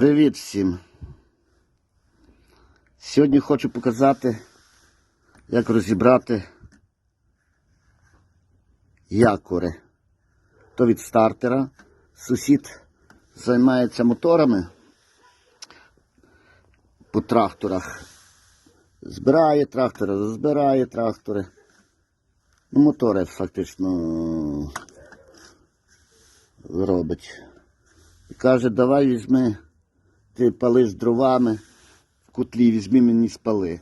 Привіт всім! Сьогодні хочу показати, як розібрати якори. То від стартера. Сусід займається моторами по тракторах. Збирає трактори, розбирає трактори. Ну, мотори фактично робить. І каже, давай візьми, ти палиш дровами в котлі, візьми мені спали.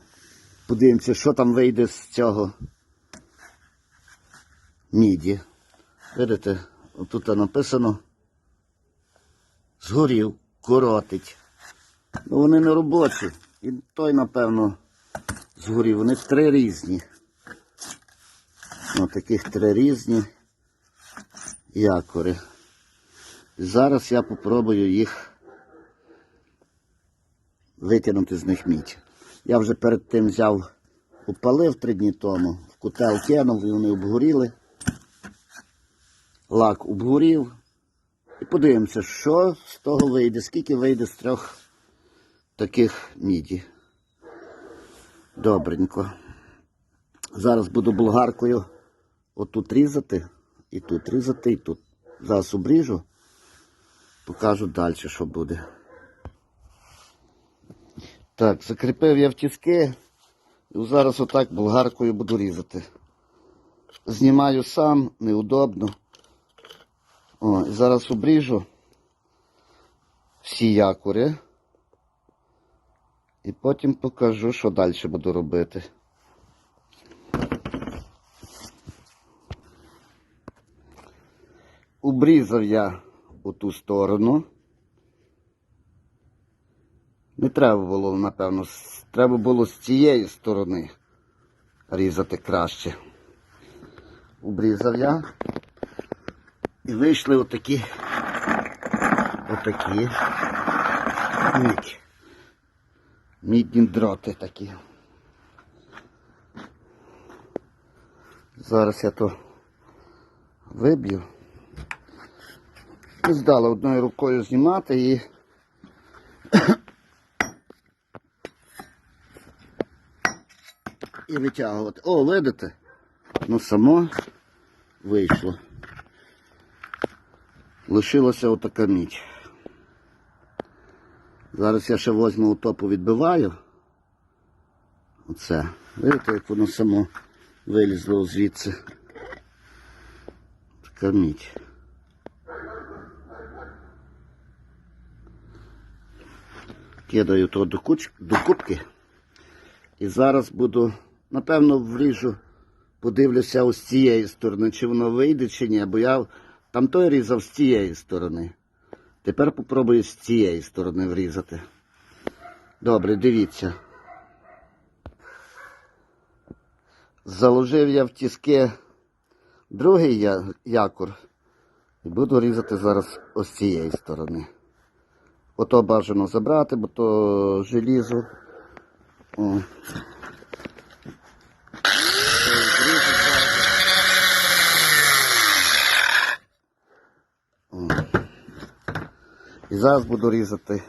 Подивимося, що там вийде з цього міді. Видите, отут написано згорів, коротить. Ну вони не робочі. І той, напевно, згорів. Вони три різні. Ось таких три різні якори. Зараз я попробую їх витягнути з них мідь. Я вже перед тим взяв, опалив три дні тому, в котел кинув і вони обгоріли. Лак обгорів. І подивимося, що з того вийде, скільки вийде з трьох таких міді. Добренько. Зараз буду болгаркою отут різати, і тут різати, і тут. Зараз обріжу. Покажу далі, що буде. Так, закріпив я в тіски. І зараз отак болгаркою буду різати. Знімаю сам, неудобно. О, і зараз обріжу всі якори. І потім покажу, що далі буду робити. Обрізав я у ту сторону. Не треба було, напевно, треба було з цієї сторони різати краще. Обрізав я. І вийшли отакі. Отакі. Мідь. Мідні дроти такі. Зараз я то виб'ю. Здала одною рукою знімати і. І витягувати. О, видите? Ну само вийшло. Лишилася отака міч. Зараз я ще возьму топу відбиваю. Оце. Видите, як воно само вилізло звідси. Така міч. Кидаю то до, куч... до кубки. І зараз буду, напевно, вріжу, подивлюся ось цієї сторони, чи воно вийде, чи ні, бо я там той різав з цієї сторони. Тепер попробую з цієї сторони врізати. Добре, дивіться. Заложив я в тіски другий якор і буду різати зараз ось цієї сторони. Ото бажано забрати, бо то желізо. О. І зараз буду різати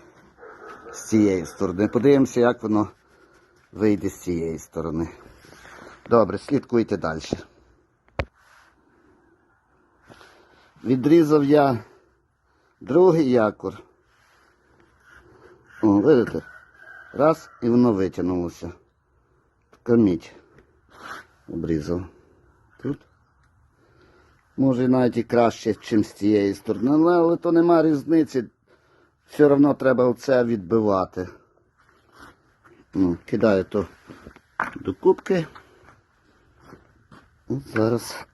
з цієї сторони. Подивимося, як воно вийде з цієї сторони. Добре, слідкуйте далі. Відрізав я другий якор. О, видите? Раз і воно витягнулося. Така обрізав. Тут. Може навіть і краще, ніж з цієї сторони, але, але то нема різниці. Все одно треба оце відбивати. Ну, кидаю то до кубки. От зараз.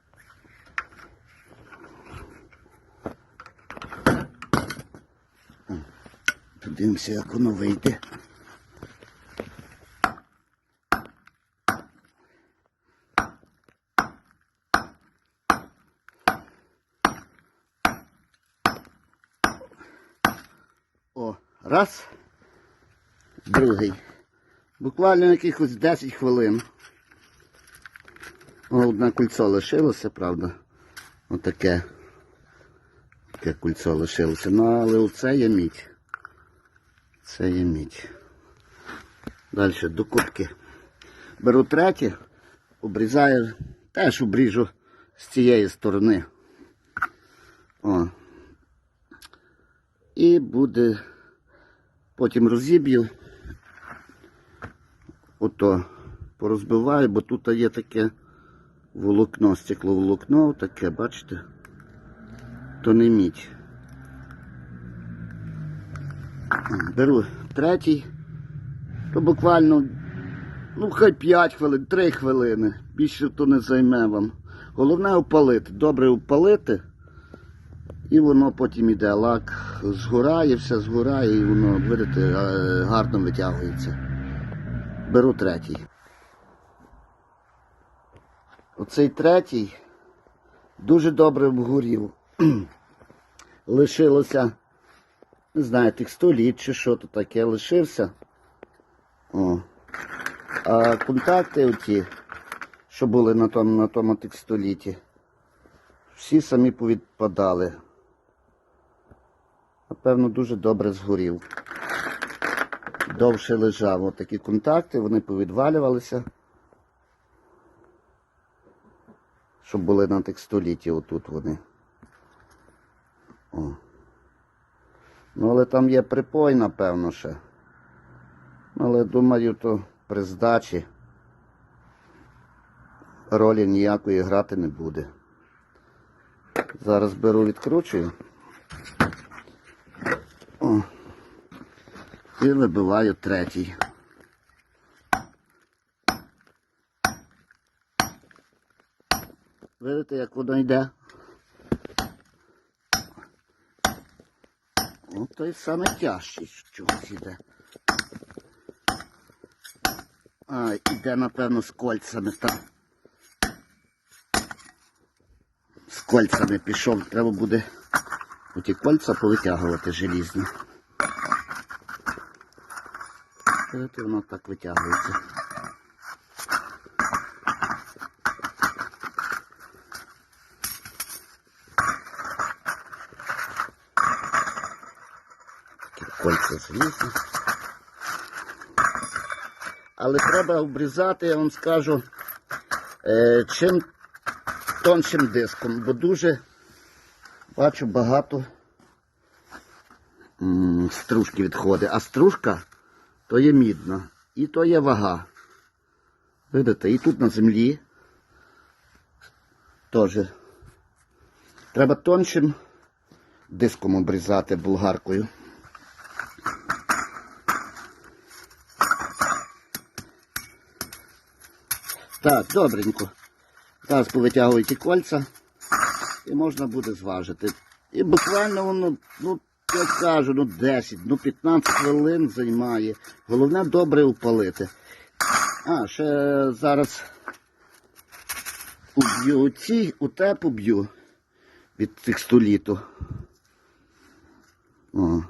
Подивимося, як воно вийде. О, раз. Другий. Буквально якихось 10 хвилин. Одне кольцо лишилося, правда. Отаке. Таке кольцо лишилося. Ну, але оце є мідь. Це є мідь. Далі до кубки. Беру третє, обрізаю, теж обріжу з цієї сторони. О. І буде, потім розіб'ю. Ото порозбиваю, бо тут є таке волокно, стекловолокно, таке, бачите? То не мідь. Беру третій, то буквально, ну хай 5 хвилин, 3 хвилини. Більше то не займе вам. Головне опалити, добре опалити, і воно потім іде лак, згорає, все згорає, і воно, видите, е, гарно витягується. Беру третій. Оцей третій дуже добре обгорів. Лишилося, не знаю, тих 100 літ чи що то таке лишився. О. А контакти оті, що були на тому, на тому текстоліті, всі самі повідпадали. Напевно, дуже добре згорів. Довше лежав. От такі контакти, вони повідвалювалися. Щоб були на текстоліті, отут вони. О. Ну, але там є припой, напевно, ще. Ну, Але думаю, то при здачі ролі ніякої грати не буде. Зараз беру, відкручую. О. І вибиваю третій. Видите, як воно йде? Ну, той саме тяжчий чогось іде. А, іде, напевно, з кольцями там. З кольцями пішов, треба буде оті кольця повитягувати желізні. Видите, воно так витягується. Такі кольця залізні. Але треба обрізати, я вам скажу, е, чим тоншим диском, бо дуже бачу багато стружки відходить. А стружка то є мідна і то є вага. Видите, і тут на землі теж. Треба тоншим диском обрізати булгаркою. Так, добренько. Зараз повитягую кольця і можна буде зважити. І буквально воно, ну, я кажу, ну 10, ну 15 хвилин займає. Головне добре упалити. А, ще зараз уб'ю ці, у те поб'ю від текстоліту. О.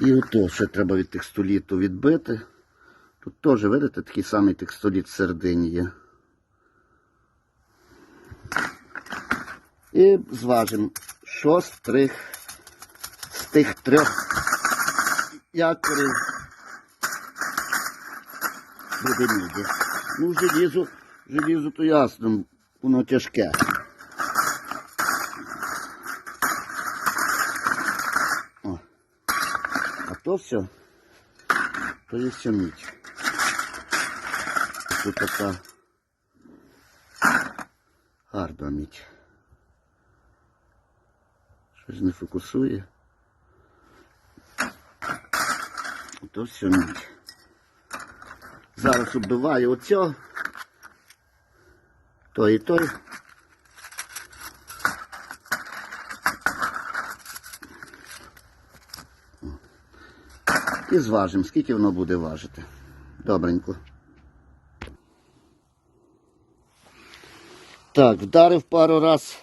І ото ще треба від текстоліту відбити. Тут теж, видите, такий самий текстоліт всередині є. І зважимо, що з трьох, з тих трьох якорів буде міді. Ну, желізо, желізо то ясно, воно тяжке. О. А то все, то є все мідь. Тут така гарна мідь. Щось не фокусує. То все мідь. Зараз оббиваю оцього. Той і той. І зважимо, скільки воно буде важити. Добренько. Так, вдарив пару раз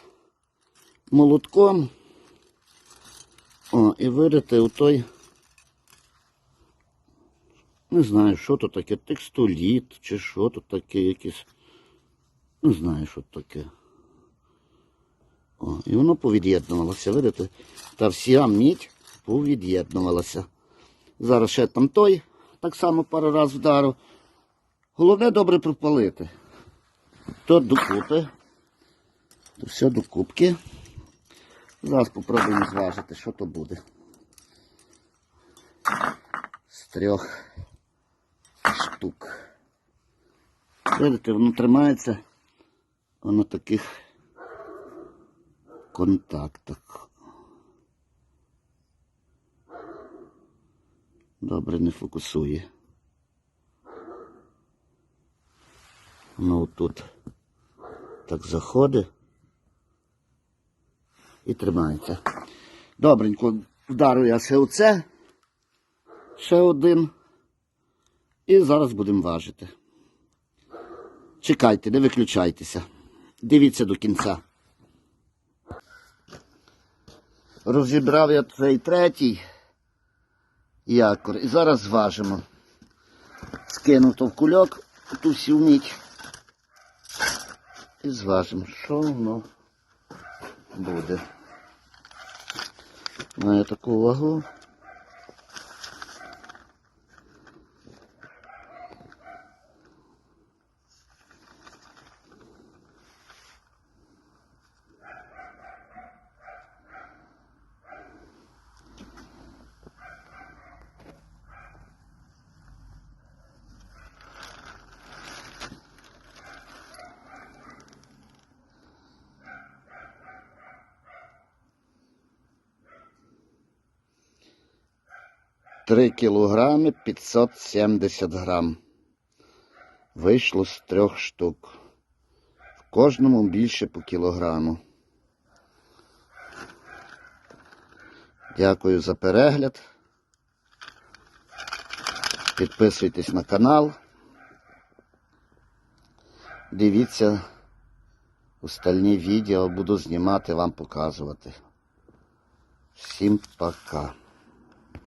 молотком. О, і видите, у той. Не знаю, що то таке, текстоліт чи що то таке якесь. Не знаю, що таке. О, і воно повід'єднувалося, видите? Та вся мідь повід'єднувалася. Зараз ще там той, так само пару разів вдару. Головне добре пропалити. То докупи. То все докупки. Зараз попробуємо зважити, що то буде. З трьох штук. Видите, воно тримається на таких контактах. Добре, не фокусує. Ну тут так заходить і тримається. Добренько, вдарю я ще оце, ще один. І зараз будемо важити. Чекайте, не виключайтеся. Дивіться до кінця. Розібрав я цей третій якор. І зараз зважимо. Скинув то в кульок, ту всю мідь. І зважимо, що воно буде. Має таку вагу. Три кілограми 570 грам. Вийшло з трьох штук. В кожному більше по кілограму. Дякую за перегляд. Підписуйтесь на канал. Дивіться остальні відео, буду знімати, вам показувати. Всім пока.